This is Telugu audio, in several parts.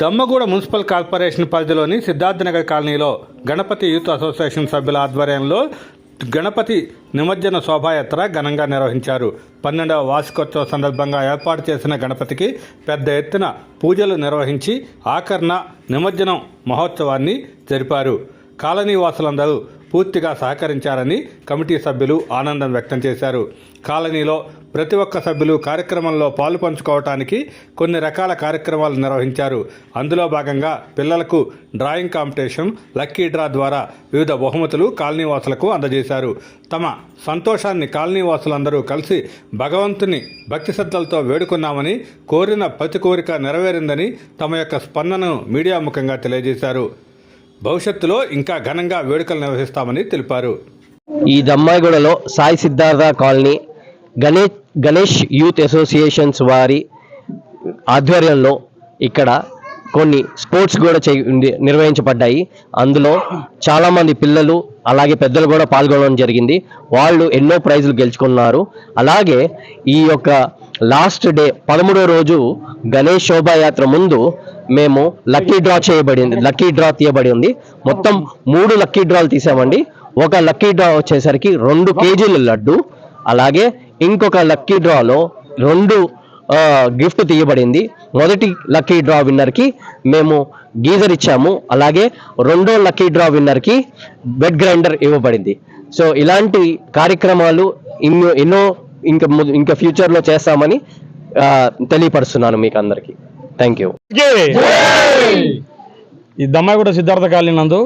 దమ్మగూడ మున్సిపల్ కార్పొరేషన్ పరిధిలోని సిద్ధార్థనగర్ కాలనీలో గణపతి యూత్ అసోసియేషన్ సభ్యుల ఆధ్వర్యంలో గణపతి నిమజ్జన శోభాయాత్ర ఘనంగా నిర్వహించారు. పన్నెండవ వార్షికోత్సవ సందర్భంగా ఏర్పాటు చేసిన గణపతికి పెద్ద ఎత్తున పూజలు నిర్వహించి ఆకరణ నిమజ్జనం మహోత్సవాన్ని జరిపారు. కాలనీ వాసులందరూ పూర్తిగా సహకరించారని కమిటీ సభ్యులు ఆనందం వ్యక్తం చేశారు. కాలనీలో ప్రతి ఒక్క సభ్యులు కార్యక్రమంలో పాలు పంచుకోవటానికి కొన్ని రకాల కార్యక్రమాలు నిర్వహించారు. అందులో భాగంగా పిల్లలకు డ్రాయింగ్ కాంపిటీషన్ లక్కీ డ్రా ద్వారా వివిధ బహుమతులు కాలనీ వాసులకు అందజేశారు. తమ సంతోషాన్ని కాలనీ వాసులందరూ కలిసి భగవంతుని భక్తి శ్రద్ధలతో వేడుకున్నామని కోరిన ప్రతి కోరిక నెరవేరిందని తమ యొక్క స్పందనను మీడియా ముఖంగా తెలియజేశారు. భవిష్యత్తులో ఇంకా ఘనంగా వేడుకలు నిర్వహిస్తామని తెలిపారు. ఈ దమ్మాయిగూడలో Sai Siddhartha colony Ganesh Ganesh youth associations వారి ఆధ్వర్యంలో ఇక్కడ కొన్ని స్పోర్ట్స్ కూడా చే నిర్వహించబడ్డాయి. అందులో చాలామంది పిల్లలు అలాగే పెద్దలు కూడా పాల్గొనడం జరిగింది. వాళ్ళు ఎన్నో ప్రైజులు గెలుచుకున్నారు. అలాగే ఈ యొక్క లాస్ట్ డే పదమూడో రోజు గణేష్ శోభాయాత్ర ముందు మేము లక్కీ డ్రా చేయబడింది. లక్కీ డ్రా తీయబడి ఉంది మొత్తం మూడు లక్కీ డ్రాలు తీసామండి. ఒక లక్కీ డ్రా వచ్చేసరికి రెండు కేజీల లడ్డు అలాగే ఇంకొక లక్కీ డ్రాలో రెండు గిఫ్ట్ తీయబడింది. మొదటి లక్కీ డ్రా విన్నర్కి మేము గీజర్ ఇచ్చాము. అలాగే రెండో లక్కీ డ్రా విన్నర్కి బెడ్ గ్రైండర్ ఇవ్వబడింది. సో ఇలాంటి కార్యక్రమాలు ఎన్నో ఎన్నో ఇంకా ము- ఇంకా ఫ్యూచర్లో చేస్తామని తెలియపరుస్తున్నాను మీకు అందరికీ థ్యాంక్ యూ ఈ దమ్మాయిగూడ సిద్ధార్థ కాలనీ నందు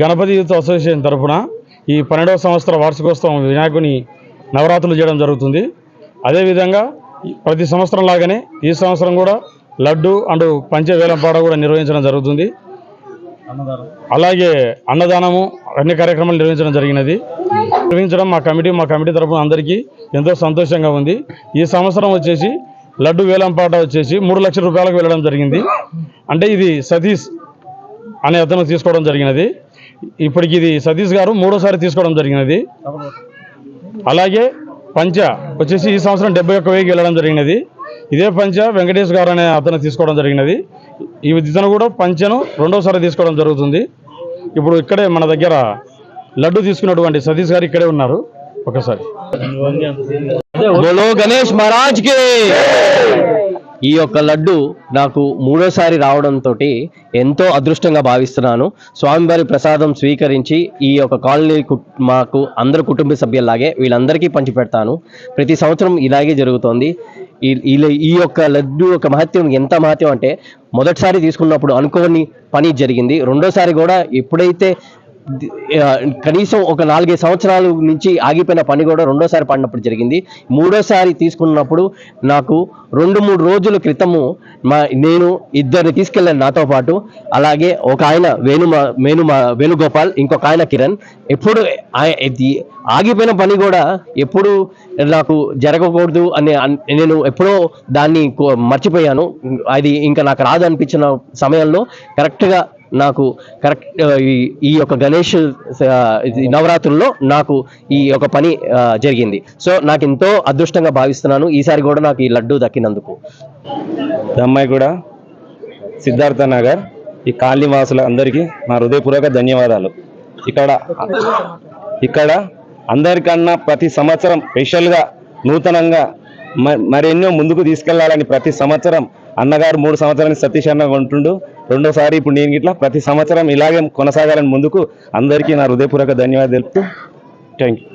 గణపతి యూత్ అసోసియేషన్ తరఫున ఈ పన్నెండవ సంవత్సర వార్షికోత్సవం వినాయకుని నవరాత్రులు చేయడం జరుగుతుంది. అదేవిధంగా ఈ ప్రతి సంవత్సరం లాగానే ఈ సంవత్సరం కూడా లడ్డు అండ్ పంచ వేలంపాట కూడా నిర్వహించడం జరుగుతుంది. అలాగే అన్నదానము అన్ని కార్యక్రమాలు నిర్వహించడం జరిగినది. నిర్వహించడం మా కమిటీ మా కమిటీ తరఫున అందరికీ ఎంతో సంతోషంగా ఉంది. ఈ సంవత్సరం వచ్చేసి లడ్డు వేలంపాట వచ్చేసి మూడు లక్షల రూపాయలకు వెళ్ళడం జరిగింది. అంటే ఇది సతీష్ అనే అతను తీసుకోవడం జరిగినది. ఇప్పటికి ఇది సతీష్ గారు మూడోసారి తీసుకోవడం జరిగినది. అలాగే పంచ వచ్చేసి ఈ సంవత్సరం డెబ్బై ఒక్క వెయ్యికి వెళ్ళడం జరిగినది. ఇదే పంచ వెంకటేష్ గారు అనే అతను తీసుకోవడం జరిగినది. ఈ ఇతను కూడా పంచను రెండోసారి తీసుకోవడం జరుగుతుంది. ఇప్పుడు ఇక్కడే మన దగ్గర లడ్డు తీసుకున్నటువంటి సతీష్ గారు ఇక్కడే ఉన్నారు. ఒకసారి. బోలో గణేష్ మహారాజ్కి ఈ యొక్క లడ్డు నాకు మూడోసారి రావడంతో ఎంతో అదృష్టంగా భావిస్తున్నాను. స్వామివారి ప్రసాదం స్వీకరించి ఈ యొక్క కాలనీ కు- మాకు అందరు కుటుంబ సభ్యుల్లాగే వీళ్ళందరికీ పంచిపెడతాను ప్రతి సంవత్సరం ఇలాగే జరుగుతోంది. ఈ ఈ- యొక్క లడ్డు యొక్క మహత్యం ఎంత మహత్యం అంటే మొదటిసారి తీసుకున్నప్పుడు అనుకోని పని జరిగింది. రెండోసారి కూడా ఎప్పుడైతే కనీసం ఒక నాలుగైదు సంవత్సరాల నుంచి ఆగిపోయిన పని కూడా రెండోసారి పడినప్పుడు జరిగింది. మూడోసారి తీసుకున్నప్పుడు నాకు రెండు మూడు రోజుల క్రితము మా నేను ఇద్దరిని తీసుకెళ్ళాను నాతో పాటు. అలాగే ఒక ఆయన వేణు వేణు వేణుగోపాల్ ఇంకొక ఆయన కిరణ్. ఎప్పుడు ఆయ- ఆగిపోయిన పని కూడా ఎప్పుడు నాకు జరగకూడదు అని నేను ఎప్పుడో దాన్ని కో- మర్చిపోయాను. అది ఇంకా నాకు రాదు అనిపించిన సమయంలో కరెక్ట్గా నాకు కరెక్ట్ ఈ- ఈ యొక్క గణేష్ నవరాత్రుల్లో నాకు ఈ యొక్క పని జరిగింది. సో నాకు ఎంతో అదృష్టంగా భావిస్తున్నాను. ఈసారి కూడా నాకు ఈ లడ్డు దక్కినందుకు. అమ్మాయి కూడా. సిద్ధార్థ నగర్ ఈ కాలనీ వాసుల అందరికీ నా హృదయపూర్వక ధన్యవాదాలు. ఇక్కడ ఇక్కడ అందరికన్నా ప్రతి సంవత్సరం స్పెషల్గా నూతనంగా మ- మరెన్నో ముందుకు తీసుకెళ్ళాలని ప్రతి సంవత్సరం అన్నగారు మూడు సంవత్సరానికి సతీష్ అన్న ఉంటుండు. రెండోసారి ఇప్పుడు నేను ఇట్లా ప్రతి సంవత్సరం ఇలాగే కొనసాగాలని ముందుకు అందరికీ నా హృదయపూర్వక ధన్యవాదాలు. తెలుపుతూ థ్యాంక్ యూ